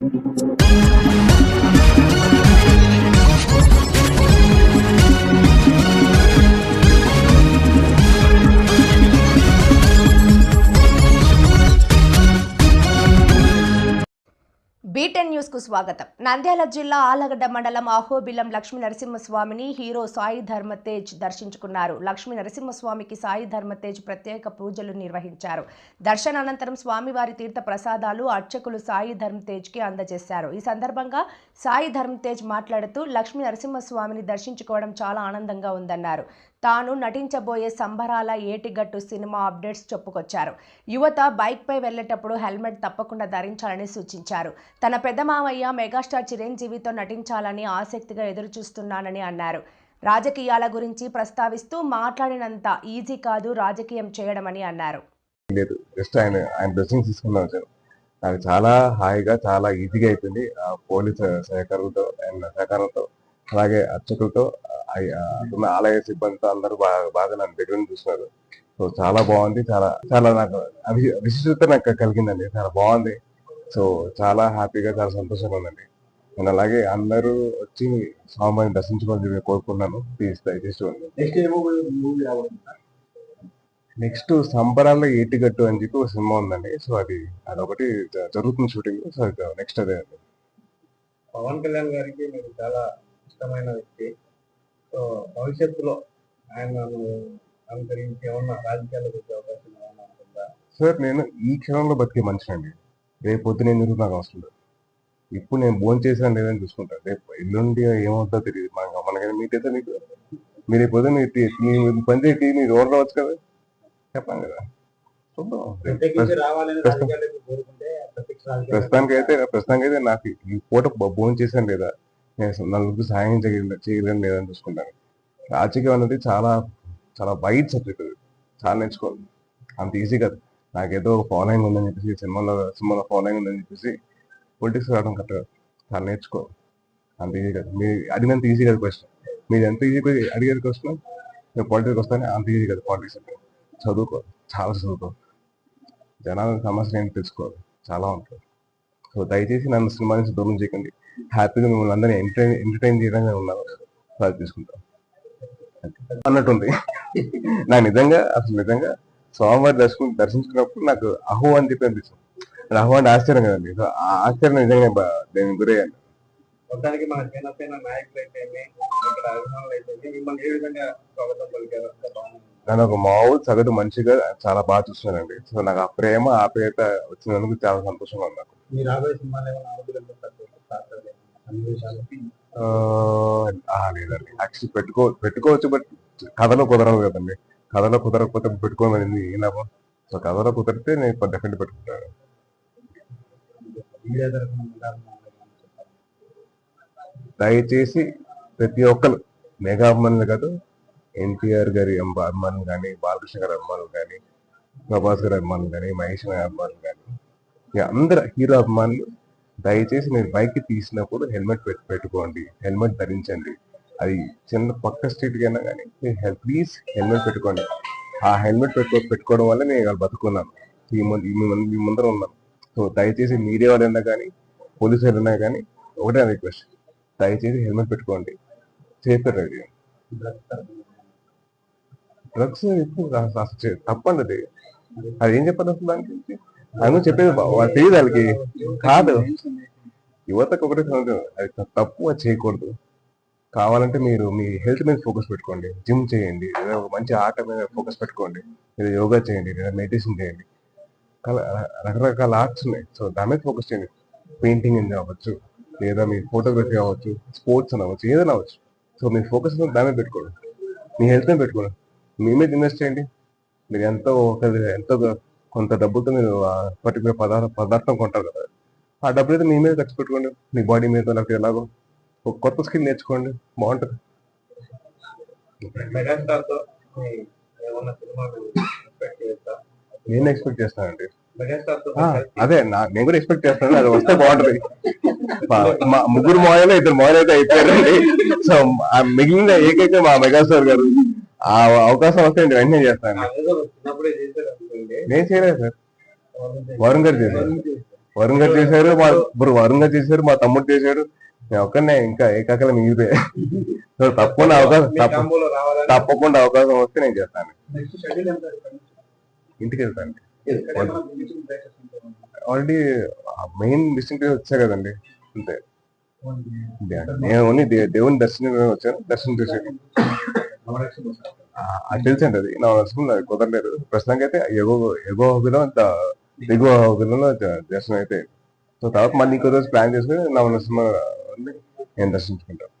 Thank you. Beaten న్యూస్కు స్వాగతం. నంద్యాల జిల్లా ఆలగడ్డ మండలం అహోబిలం లక్ష్మీ నరసింహస్వామిని హీరో సాయి ధర్మతేజ్ దర్శించుకున్నారు. లక్ష్మీ నరసింహస్వామికి సాయి ధర్మతేజ్ ప్రత్యేక పూజలు నిర్వహించారు. దర్శనానంతరం స్వామివారి తీర్థ ప్రసాదాలు అర్చకులు సాయి ధర్మతేజ్కి అందజేశారు. ఈ సందర్భంగా సాయి ధర్మతేజ్ మాట్లాడుతూ లక్ష్మీ నరసింహస్వామిని దర్శించుకోవడం చాలా ఆనందంగా ఉందన్నారు. తాను నటించబోయే సంబరాల ఏటిగట్టు సినిమా అప్డేట్స్ చెప్పుకొచ్చారు. యువత బైక్పై వెళ్ళేటప్పుడు హెల్మెట్ తప్పకుండా ధరించాలని సూచించారు. తన పెద్దమామయ్య మెగాస్టార్ చిరంజీవితో నటించాలని ఆసక్తిగా ఎదురుచూస్తున్నానని అన్నారు. రాజకీయాల గురించి ప్రస్తావిస్తూ మాట్లాడినంత ఈజీ కాదు రాజకీయం చేయడమని అన్నారు. లేదు జస్ట్ ఆయన ఆయన వచ్చాను నాకు చాలా హాయిగా చాలా ఈజీగా అయిపోయింది. ఆ పోలీసు సహకారంతో అండ్ సహకారంతో అలాగే అర్చకులతో ఆలయ సిబ్బందితో అందరూ బాగా బాగా నన్ను దగ్గర చూస్తున్నారు. సో చాలా బాగుంది. చాలా చాలా నాకు అవి- విశిష్టత నాకు కలిగిందండి. చాలా బాగుంది. సో చాలా హ్యాపీగా చాలా సంతోషంగా ఉందండి. నేను అలాగే అందరూ వచ్చి స్వామిని దర్శించుకోవాలని కోరుకున్నాను ప్లీజ్ దయచేసి నెక్స్ట్ సంబరాల్లో ఏటిగట్టు అని చెప్పి ఒక సినిమా ఉందండి. సో అది అదొకటి జరుగుతుంది షూటింగ్. సో నెక్స్ట్ అదే పవన్ కళ్యాణ్ గారికి మీరు చాలా ఇష్టమైన వ్యక్తి. సో భవిష్యత్తులో ఆయన అనుకరించి ఏమన్నా రాజకీయాలకు వచ్చే అవకాశం ఏమన్నా ఉంటుందా? సార్ నేను ఈ క్షణంలో బతికే మనిషి అండి రేపు పొద్దున ఏం జరుగుతుంది నాకు అవసరం లేదు. ఇప్పుడు నేను భోజనం చేసాను లేదని చూసుకుంటాను రేపు ఎల్లుండి ఏమవుతుందో తెలియదు మనకి మనకైనా మీకైతే మీకు మీరు రేపు పొద్దున మీ పని చేసి మీరు రోడ్ రావచ్చు కదా. చెప్పాను కదా. ప్రస్తుతానికి అయితే ప్రస్తుతానికి అయితే నాకు ఈ పూట భోజనం చేశాను లేదా? నేను నలుగురికి సాయం చేయలేదు చేయగలను లేదని చూసుకుంటాను రాజకీయం అనేది చాలా చాలా వైడ్ సబ్జెక్ట్ అది. చాలా నేర్చుకోవాలి. అంత ఈజీ కాదు. నాకేదో ఫాలోయింగ్ ఉందని చెప్పేసి సినిమాలో సినిమాలో ఫాలోయింగ్ ఉందని చెప్పేసి పొలిటిక్స్ రావడం కరెక్ట్ కాదు. చాలా నేర్చుకో. అంత ఈజీ కాదు. మీరు అడిగినంత ఈజీ కాదు క్వశ్చన్ మీరు ఎంత ఈజీ అడిగేది క్వశ్చన్ నేను పాలిటిక్స్ వస్తానే అంత ఈజీ కాదు పాలిటిక్స్ అంటే. చదువుకో. చాలా చదువుకో. జనాల సమస్యలు ఏంటి తెలుసుకోవాలి. చాలా ఉంటుంది సో దయచేసి నన్ను సినిమా నుంచి దూరం చేయకండి. హ్యాపీగా మిమ్మల్ని అందరినీ ఎంటర్టైన్ ఎంటర్టైన్ చేయడంగా ఉన్నాను. సో అది తీసుకుంటాం. అన్నట్టుంది. నాకు నిజంగా అసలు నిజంగా స్వామివారి దర్శనం దర్శించుకున్నప్పుడు నాకు అహో అని చెప్పి అనిపిస్తుంది. అహో అంటే ఆశ్చర్యం కదండి. సో ఆ ఆశ్చర్యం నిజంగా నేను గురయ్యాను. మొత్తానికి మన జనసేన నాయకులు అయితే ఇక్కడ అభిమానులు అయితే మిమ్మల్ని ఏ విధంగా స్వాగతం పలికారు అంత బాగుంది. నన్ను ఒక మామూలు సగటు మనిషిగా చాలా బాగా చూస్తున్నానండి సో నాకు ఆ ప్రేమ ఆప్యాయత వచ్చినందుకు చాలా సంతోషంగా ఉంది నాకు. మీ రాబోయే సినిమాలు ఏమైనా లేదండి. యాక్చువల్లీ పెట్టుకో పెట్టుకోవచ్చు బట్ కథలో కుదరదు కదండి. కథలో కుదరకపోతే పెట్టుకోమని ఏం లాభం? సో కథలో కుదిరితే నేను డెఫినెట్ పెట్టుకుంటాను. దయచేసి ప్రతి ఒక్కరు మెగా అభిమానులు కాదు ఎన్టీఆర్ గారి అభిమానులు కానీ బాలకృష్ణ గారి అభిమానులు కానీ ప్రభాస్ గారి అభిమానులు కానీ మహేష్ గారి అభిమానులు కానీ అందరు హీరో అభిమానులు దయచేసి మీరు బైక్ తీసినప్పుడు హెల్మెట్ పెట్టి పెట్టుకోండి. హెల్మెట్ ధరించండి. అది చిన్న పక్క స్ట్రీట్కి అయినా కానీ ప్లీజ్ హెల్మెట్ పెట్టుకోండి. ఆ హెల్మెట్ పెట్టుకో పెట్టుకోవడం వల్ల నేను ఇవాళ బతుకున్నాను. ఈ ముందు ఈ మీ ముందర ఉన్నాను. సో దయచేసి మీడియా వాళ్ళైనా కానీ పోలీసు వాళ్ళైనా కానీ ఒకటే రిక్వెస్ట్. దయచేసి హెల్మెట్ పెట్టుకోండి. సేఫ్ రైడ్ డ్రగ్స్ తరఫున తప్పండి అది. అది ఏం చెప్పాలి అసలు దాని గురించి అని చెప్పేది తెలియదు వాళ్ళకి. కాదు. యువతకు ఒకటే అది త- తప్పు అది చేయకూడదు. కావాలంటే మీరు మీ హెల్త్ మీద ఫోకస్ పెట్టుకోండి. జిమ్ చేయండి. లేదా ఒక మంచి ఆట మీద ఫోకస్ పెట్టుకోండి. లేదా యోగా చేయండి. లేదా మెడిటేషన్ చేయండి. రకరకాల ఆర్ట్స్ ఉన్నాయి. సో దాని మీద ఫోకస్ చేయండి. పెయింటింగ్ అని అవ్వచ్చు లేదా మీ ఫోటోగ్రఫీ అవ్వచ్చు స్పోర్ట్స్ అని అవ్వచ్చు ఏదైనా అవ్వచ్చు సో మీ ఫోకస్ దాని మీద పెట్టుకోండి. మీ హెల్త్ మీద పెట్టుకోండి. మీ మీద ఇన్వెస్ట్ చేయండి. మీరు ఎంతో ఒక ఎంతో కొంత డబ్బుతో మీరు పర్టికులర్ పదార్థం పదార్థం కొంటారు కదా. ఆ డబ్బులు అయితే మీ మీద ఖర్చు పెట్టుకోండి. మీ బాడీ మీద లేకపోతే ఎలాగో ఒక కొత్త స్కిల్ నేర్చుకోండి. బాగుంటుంది. నేను ఎక్స్పెక్ట్ చేస్తానండి. అదే నా నేను కూడా ఎక్స్పెక్ట్ చేస్తాను. అది వస్తే బాగుంటది. మా ముగ్గురు మోయలు ఇద్దరు మోయలు అయితే అయిపోయారండి. సో మిగిలిన ఏకైతే మా మెగాస్టార్ గారు ఆ అవకాశం వస్తే నేను వెంటనే చేస్తాను చేశారు నేను చేయలేదు సార్. వరుణ్ గారు చేశారు. వరుణ్ గారు చేశారు మా ఇప్పుడు వరుణ్ గారు చేశారు మా తమ్ముడు చేశాడు నేను ఒక్కనే ఇంకా ఏకాకలం మిగిలిపోయా. సో తప్పకుండా అవకాశం తప్పకుండా అవకాశం వస్తే నేను చేస్తాను? ఇంటికి వెళ్తాను? ఆల్రెడీ మెయిన్ డిస్టింగ్ వచ్చా కదండి. అంతే. నేను ఓన్లీ దేవుని దర్శనం వచ్చాను. దర్శనం చేశాను తెలిసింది అది నా దర్శనం కుదరలేదు. ప్రస్తుతానికి అయితే ఎగో ఎగో హోబీలో అంత దిగువ హోబీలో దర్శనం అయితే సో తర్వాత మళ్ళీ ఇంకో రోజు ప్లాన్ చేసుకుని నా నరసింహ నేను దర్శించుకుంటాను.